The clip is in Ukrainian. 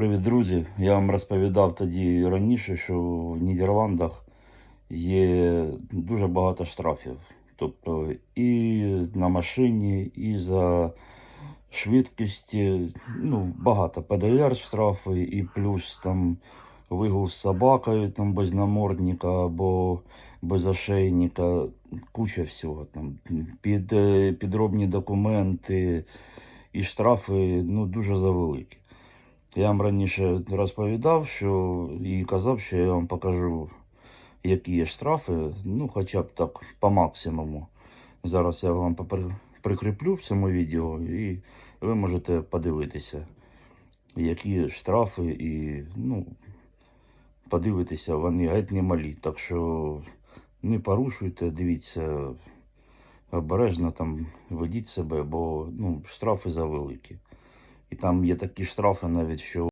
Привіт, друзі! Я вам розповідав тоді раніше, що в Нідерландах є дуже багато штрафів. Тобто і на машині, і за швидкість, ну, багато ПДР штрафи, і плюс там вигул з собакою там без намордника або без ошейника, куча всього там. Під, е, підробні документи і штрафи ну, дуже завеликі. Я вам раніше розповідав, що і казав, що я вам покажу, які є штрафи, ну хоча б так по максимуму. Зараз я вам прикріплю в цьому відео і ви можете подивитися, які штрафи і ну, подивитися, вони геть не малі. Так що не порушуйте, дивіться обережно там ведіть себе, бо ну, штрафи завеликі. І там є такі штрафи навіть, що